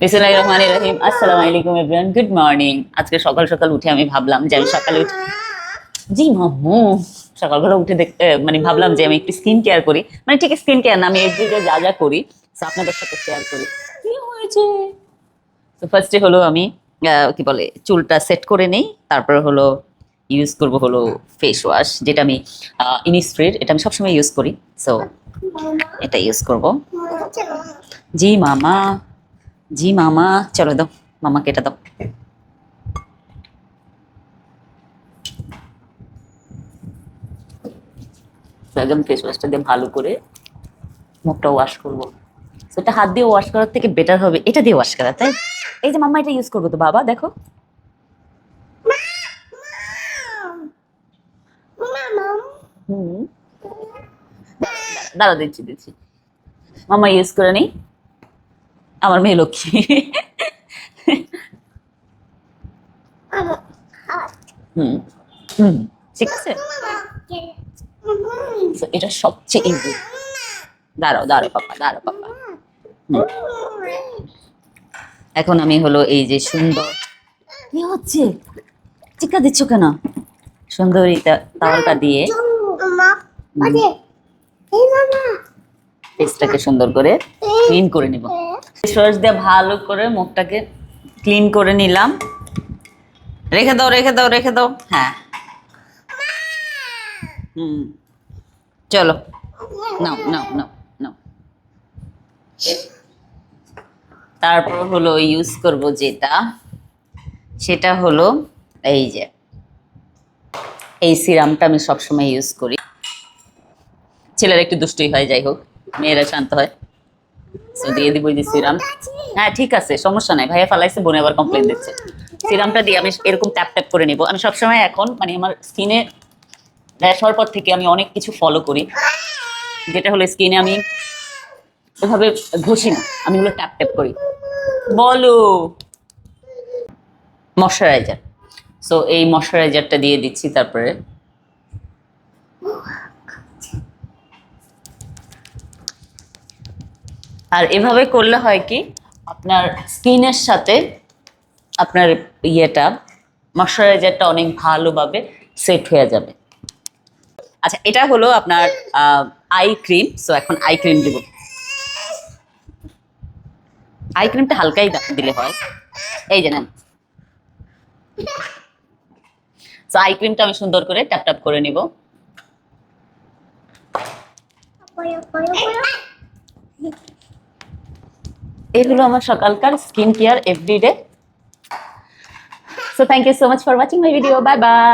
বিসমুল্লাহির রহমানির রহিম আসসালামু আলাইকুম এভরিওয়ান গুড মর্নিং আজকে সকাল সকাল উঠে আমি ভাবলাম যে আমি সকালে উঠে জি মাম্মু। সকালবেলা উঠে দেখ এ, মানে ভাবলাম যে আমি একটু স্কিন কেয়ার করি। মানে ঠিক স্কিন কেয়ার না আমি এভরিডে যা যা করি আপনাদের সাথে শেয়ার করি। কি হয়েছে? তো ফার্স্টে হলো আমি কি বলে চুলটা সেট করে নেই। তারপর হলো ইউজ করব হলো ফেস ওয়াশ যেটা আমি ইনিস্ট্রির এটা আমি সবসময় ইউজ করি। সো এটা ইউজ করব। জি মামা। জি, মামা, চলো দাও, মামাকে এটা দাও। একদম ফেস ওয়াশটা দিয়ে ভালো করে মুখটা ওয়াশ করব। সেটা হাত দিয়ে ওয়াশ করার থেকে বেটার হবে। এটা দিয়ে ওয়াশ করা, তাই? এই যে মাম্মা এটা ইউজ করব তো, বাবা, দেখো। হুম। দাঁড়া দিচ্ছি দিচ্ছি। মামা ইউজ করে নেই। আমার মেয়ে লক্ষ্মী। হুম হুম ঠিক আছে। এটা সবচেয়ে ইজি দাঁড়াও দাঁড়াও পাপা দাঁড়াও পাপা। এখন আমি হলো এই যে সুন্দর কি হচ্ছে? চিকা দিচ্ছ কেন? সুন্দর তাওয়ালটা দিয়ে। ফেসটাকে সুন্দর করে ক্লিন করে নিব। ফেস দিয়ে ভালো করে মুখটাকে ক্লিন করে নিলাম। রেখে দাও রেখে দাও রেখে দাও। হ্যাঁ। হুম। চলো। নাও তারপর হলো ইউজ করব যেটা, সেটা হলো এই যে, এই সিরামটা আমি সবসময় ইউজ করি। ছেলেরা একটু দুষ্টুই হয়, যাই হোক। মেয়েরা শান্ত হয়। তো দিয়ে দিব যে সিরাম হ্যাঁ ঠিক আছে, সমস্যা নাই। ভাইয়া ফালাইছে, বোনে আবার কমপ্লেন দিচ্ছে। সিরামটা দিয়ে আমি এরকম ট্যাপ ট্যাপ করে নিব। আমি সবসময় এখন মানে আমার স্কিনে র্যাশ হওয়ার পর থেকে আমি অনেক কিছু ফলো করি। যেটা হলো স্কিনে আমি ওভাবে ঘষি না। আমি হলো ট্যাপ ট্যাপ করি। বলো। ময়শ্চারাইজার সো এই ময়শ্চারাইজারটা দিয়ে দিচ্ছি, তারপরে আর এভাবে করলে হয় কি, আপনার স্কিনের সাথে আপনার ইয়েটা ময়শ্চারাইজারটা অনেক ভালোভাবে সেট হয়ে যাবে। আচ্ছা এটা হলো আপনার আই ক্রিম সো এখন আই ক্রিম দিব। আই ক্রিমটা হালকাই দিলে হয়। এই যে সো আই ক্রিমটা আমি সুন্দর করে ট্যাপ ট্যাপ করে নিব। এই হলো আমার সকালকার skin care everyday. So thank you so much for watching my video bye bye